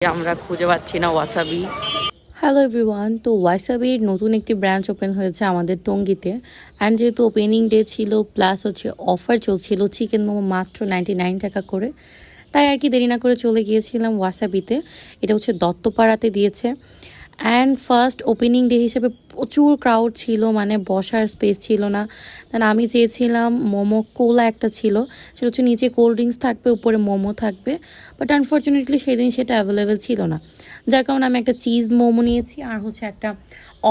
আমরা খুঁজে পাচ্ছি না ওয়াসাবি হ্যালো এভরিওয়ান তো ওয়াইসাবির নতুন একটি ব্রাঞ্চ ওপেন হয়েছে আমাদের টঙ্গিতে। অ্যান্ড যেহেতু ওপেনিং ডে ছিল প্লাস হচ্ছে অফার চলছিল চিকেন মোমো মাত্র নাইনটি নাইন টাকা করে। তাই আর কি দেরি না করে চলে গিয়েছিলাম ওয়াসাবিতে এটা হচ্ছে দত্তপাড়াতে দিয়েছে। অ্যান্ড ফার্স্ট ওপেনিং ডে হিসেবে প্রচুর ক্রাউড ছিল মানে বসার স্পেস ছিল না। দেন আমি চেয়েছিলাম মোমো কোলা একটা ছিল, সেটা হচ্ছে নিচে কোল্ড ড্রিঙ্কস থাকবে, উপরে মোমো থাকবে। বাট আনফর্চুনেটলি সেদিন সেটা অ্যাভেলেবেল ছিল না। যার কারণে আমি একটা চিজ মোমো নিয়েছি আর হচ্ছে একটা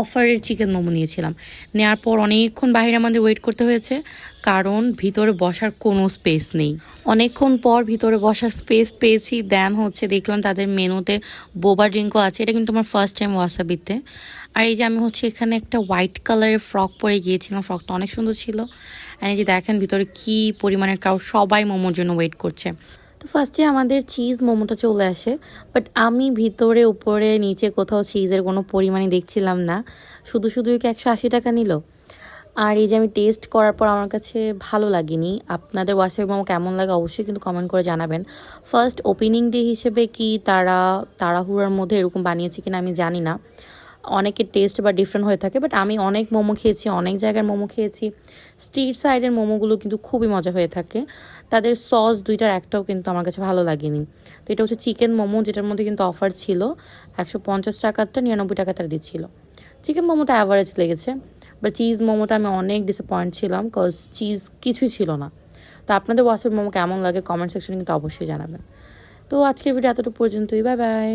অফারের চিকেন মোমো নিয়েছিলাম। নেওয়ার পর অনেকক্ষণ বাইরে আমাদের ওয়েট করতে হয়েছে, কারণ ভিতরে বসার কোনো স্পেস নেই। অনেকক্ষণ পর ভিতরে বসার স্পেস পেয়েছি দেন হচ্ছে দেখলাম তাদের মেনুতে বোবা ড্রিঙ্কও আছে। এটা কিন্তু আমার ফার্স্ট টাইম ওয়াসাবিতে আর এই যে আমি হচ্ছে এখানে একটা হোয়াইট কালারের ফ্রক পরে গিয়েছিলাম ফ্রকটা অনেক সুন্দর ছিল। আর এই যে দেখেন ভিতরে কি পরিমাণের ক্রাউড সবাই মোমোর জন্য ওয়েট করছে। ফার্স্টে আমাদের চিজ মোমোটা চলে আসে বাট আমি ভিতরে, উপরে, নিচে কোথাও চিজের কোনো পরিমাণই দেখছিলাম না। শুধু শুধু কি একশো আশি টাকা নিল? আর এই যে আমি টেস্ট করার পর আমার কাছে ভালো লাগেনি। আপনাদের ওয়াসাবি মোমো কেমন লাগে অবশ্যই কিন্তু কমেন্ট করে জানাবেন। ফার্স্ট ওপেনিং ডে হিসেবে কি তারা, তাড়াহুড়ার মধ্যে এরকম বানিয়েছে কিনা আমি জানি না। অনেকের টেস্ট বা ডিফারেন্ট হয়ে থাকে বাট আমি অনেক মোমো খেয়েছি, অনেক জায়গার মোমো খেয়েছি। স্ট্রিট সাইডের মোমোগুলো কিন্তু খুবই মজা হয়ে থাকে। তাদের সস দুইটার একটাও কিন্তু আমার কাছে ভালো লাগেনি। তো এটা হচ্ছে চিকেন মোমো, যেটার মধ্যে কিন্তু অফার ছিল। একশো পঞ্চাশ টাকারটা, নিরানব্বই টাকা তারা দিচ্ছিল। চিকেন মোমোটা অ্যাভারেজ লেগেছে বাট চিজ মোমোটা আমি অনেক ডিসঅ্যাপয়েন্ট ছিলাম কজ চিজ কিছুই ছিল না। তো আপনাদের ওয়াসাবি মোমো কেমন লাগে কমেন্ট সেকশনে কিন্তু অবশ্যই জানাবেন। তো আজকের ভিডিও এতটুকু পর্যন্তই বাই বাই